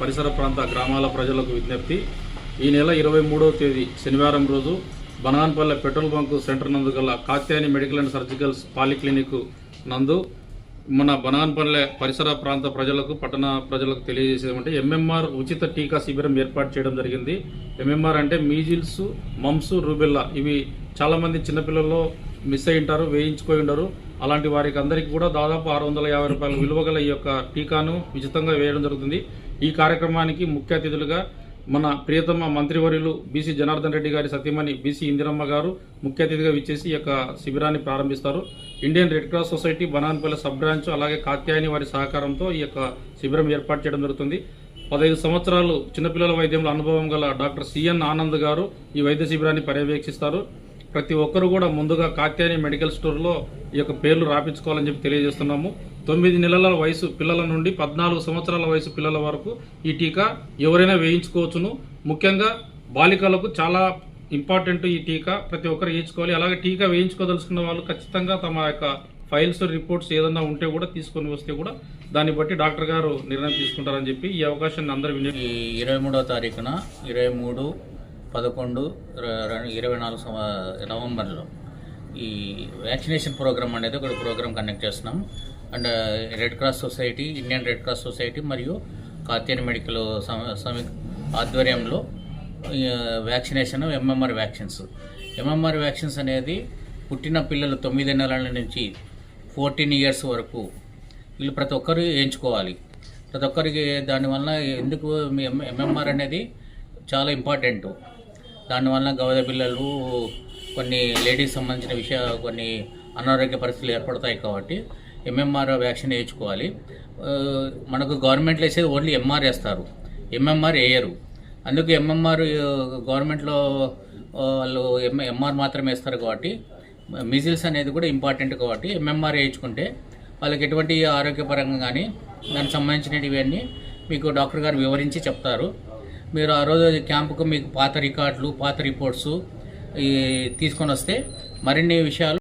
పరిసర ప్రాంత గ్రామాల ప్రజలకు విజ్ఞప్తి. ఈ నెల ఇరవై మూడవ తేదీ శనివారం రోజు బనాన్పల్లె పెట్రోల్ బంకు సెంటర్ నందు గల Katyayani medical and surgicals polyclinic నందు మన బనాన్పల్లె పరిసర ప్రాంత ప్రజలకు పట్టణ ప్రజలకు తెలియజేసేదంటే ఎంఎంఆర్ ఉచిత టీకా శిబిరం ఏర్పాటు చేయడం జరిగింది. ఎంఎంఆర్ అంటే మీజిల్స్ మమ్స్ రూబెల్లా. ఇవి చాలామంది చిన్నపిల్లల్లో మిస్ అయి ఉంటారు వేయించుకొని ఉండరు. అలాంటి వారికి అందరికీ కూడా దాదాపు ఆరు వందల యాభై రూపాయల విలువ గల ఈ యొక్క టీకాను ఉచితంగా వేయడం జరుగుతుంది. ఈ కార్యక్రమానికి ముఖ్య అతిథులుగా మన ప్రియతమ మంత్రివర్యులు బీసీ జనార్దన్ రెడ్డి గారి సతీమణి బీసీ ఇందిరమ్మ గారు ముఖ్య అతిథిగా విచ్చేసి ఈ యొక్క శిబిరాన్ని ప్రారంభిస్తారు. Indian red cross society Bananpalli sub branch అలాగే కాత్యాయని వారి సహకారంతో ఈ యొక్క శిబిరం ఏర్పాటు చేయడం జరుగుతుంది. పదహైదు సంవత్సరాలు చిన్నపిల్లల వైద్యంలో అనుభవం గల డాక్టర్ సిఎన్ ఆనంద్ గారు ఈ వైద్య శిబిరాన్ని పర్యవేక్షిస్తారు. ప్రతి ఒక్కరు కూడా ముందుగా కాత్యాని మెడికల్ స్టోర్లో ఈ యొక్క పేర్లు రాపించుకోవాలని చెప్పి తెలియజేస్తున్నాము. తొమ్మిది నెలల వయసు పిల్లల నుండి పద్నాలుగు సంవత్సరాల వయసు పిల్లల వరకు ఈ టీకా ఎవరైనా వేయించుకోవచ్చును. ముఖ్యంగా బాలికలకు చాలా ఇంపార్టెంట్ ఈ టీకా ప్రతి ఒక్కరు వేయించుకోవాలి. అలాగే టీకా వేయించుకోదలుచుకున్న వాళ్ళు ఖచ్చితంగా తమ యొక్క ఫైల్స్ రిపోర్ట్స్ ఏదన్నా ఉంటే కూడా తీసుకొని వస్తే కూడా దాన్ని బట్టి డాక్టర్ గారు నిర్ణయం తీసుకుంటారని చెప్పి ఈ అవకాశాన్ని అందరూ వినియోగ ఈ ఇరవై మూడో తారీఖున ఇరవై మూడు పదకొండు ఇరవై నాలుగు సంవ- నవంబర్లో ఈ వ్యాక్సినేషన్ ప్రోగ్రామ్ అనేది ఒక ప్రోగ్రామ్ కండక్ట్ చేస్తున్నాం. And red cross society Indian red cross society మరియు కాత్యాని మెడికల్ సమ- సమి ఆధ్వర్యంలో vaccination MMR vaccines. MMR vaccines అనేది పుట్టిన పిల్లలు తొమ్మిది నెలల నుంచి ఫోర్టీన్ ఇయర్స్ వరకు వీళ్ళు ప్రతి ఒక్కరు వేయించుకోవాలి ప్రతి ఒక్కరికి దానివల్ల ఎందుకు ఎంఎంఆర్ అనేది చాలా ఇంపార్టెంట్. దానివల్ల గవద పిల్లలు కొన్ని లేడీస్ సంబంధించిన విషయ కొన్ని అనారోగ్య పరిస్థితులు ఏర్పడతాయి కాబట్టి ఎంఎంఆర్ వ్యాక్సిన్ వేయించుకోవాలి. మనకు గవర్నమెంట్లో వేసేది ఓన్లీ ఎంఆర్ వేస్తారు. ఎంఎంఆర్ వేయరు. అందుకు ఎంఎంఆర్ గవర్నమెంట్లో వాళ్ళు ఎం ఎంఆర్ మాత్రమే వేస్తారు కాబట్టి మిజిల్స్ అనేది కూడా ఇంపార్టెంట్ కాబట్టి ఎంఎంఆర్ వేయించుకుంటే వాళ్ళకి ఎటువంటి ఆరోగ్యపరంగా కానీ దానికి సంబంధించినటివన్నీ మీకు డాక్టర్ గారు వివరించి చెప్తారు. మీరు ఆ రోజు క్యాంపుకు మీకు పాత రికార్డులు పాత రిపోర్ట్స్ ఈ తీసుకొని వస్తే మరిన్ని విషయాలు